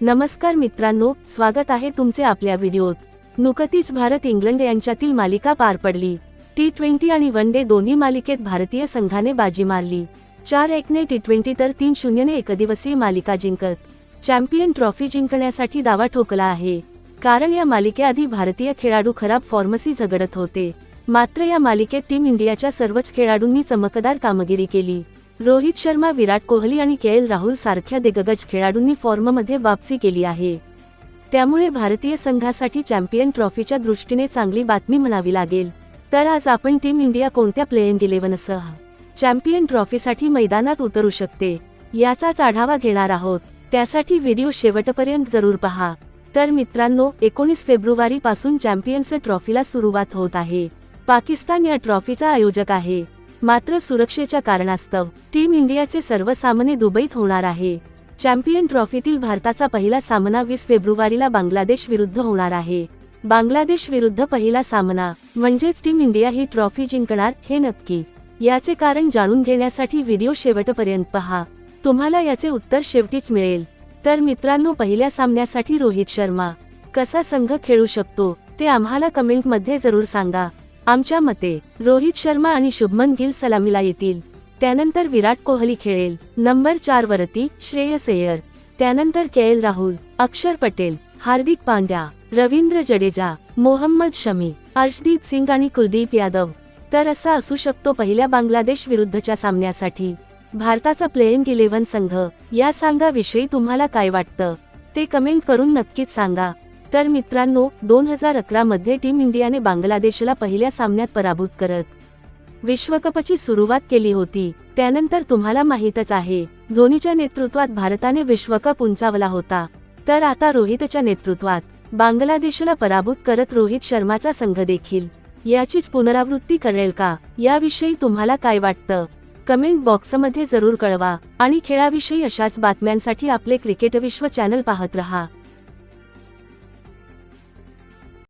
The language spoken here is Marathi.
नमस्कार मित्रांनो स्वागत आहे तुमचे आपल्या व्हिडिओत. नुकतीच भारत इंग्लंड यांच्यातील मालिका पार पडली. टी ट्वेंटी आणि वन डे दोन्ही मालिकेत भारतीय संघाने बाजी मारली. चार एकने टी ट्वेंटी तर तीन शून्यने एकदिवसीय मालिका जिंकत. चॅम्पियन ट्रॉफी जिंकण्यासाठी दावा ठोकला आहे. कारण या मालिकेआधी भारतीय खेळाडू खराब फॉर्मसी झगडत होते. मात्र या मालिकेत टीम इंडियाच्या सर्वच खेळाडूंनी चमकदार कामगिरी केली. रोहित शर्मा विराट कोहली आणि के एल राहुल सारख्या दिग्गज खेळाडूंनी फॉर्ममध्ये वापसी केली आहे. त्यामुळे भारतीय संघासाठी चॅम्पियन ट्रॉफीच्या दृष्टीने चांगली बातमी म्हणावी लागेल. तर आज आपण टीम इंडिया कोणत्या प्लेइंग इलेव्हनसह चॅम्पियन ट्रॉफीसाठी मैदानात उतरू शकते याचाच आढावा घेणार आहोत. त्यासाठी व्हिडिओ शेवटपर्यंत जरूर पहा. तर मित्रांनो एकोणीस फेब्रुवारी पासून चॅम्पियन्स ट्रॉफीला सुरुवात होत आहे. पाकिस्तान या ट्रॉफीचा आयोजक आहे. मात्र सुरक्षेच्या कारणास्तव टीम इंडियाचे सर्व सामने दुबईत होणार आहे. चॅम्पियन ट्रॉफीतील भारताचा पहिला सामना वीस फेब्रुवारीला बांगलादेश विरुद्ध होणार आहे. बांगलादेश विरुद्ध पहिला सामना म्हणजेच टीम इंडिया ही ट्रॉफी जिंकणार हे नक्की. याचे कारण जाणून घेण्यासाठी व्हिडिओ शेवटपर्यंत पहा. तुम्हाला याचे उत्तर शेवटीच मिळेल. तर मित्रांनो पहिल्या सामन्यासाठी रोहित शर्मा कसा संघ खेळू शकतो ते आम्हाला कमेंटमध्ये जरूर सांगा. आमच्या मते रोहित शर्मा आणि शुभमन गिल सलामीला येतील. त्यानंतर विराट कोहली खेळेल. नंबर चार वरती श्रेयस अय्यर. त्यानंतर के एल राहुल अक्षर पटेल हार्दिक पांड्या रवींद्र जडेजा मोहम्मद शमी अर्शदीप सिंग आणि कुलदीप यादव. तर असा असू शकतो पहिल्या बांगलादेश विरुद्धच्या सामन्यासाठी. भारताचा प्लेइंग इलेव्हन संघ या सांगाविषयी तुम्हाला काय वाटतं? ते कमेंट करून नक्कीच सांगा. तर मित्रांनो दोन हजार अकरामध्ये टीम इंडियाने बांगलादेशला पहिल्या सामन्यात पराभूत करत विश्वकपची सुरुवात केली होती. त्यानंतर तुम्हाला माहीतच आहे धोनीच्या नेतृत्वात भारताने विश्वकप उंचावला होता. तर आता रोहितच्या नेतृत्वात बांगलादेशला पराभूत करत रोहित शर्माचा संघ देखील. याचीच पुनरावृत्ती करेल का? याविषयी तुम्हाला काय वाटतं? कमेंट बॉक्समध्ये जरूर कळवा आणि खेळाविषयी अशाच बातम्यांसाठी आपले क्रिकेट विश्व चॅनल पाहत रहा.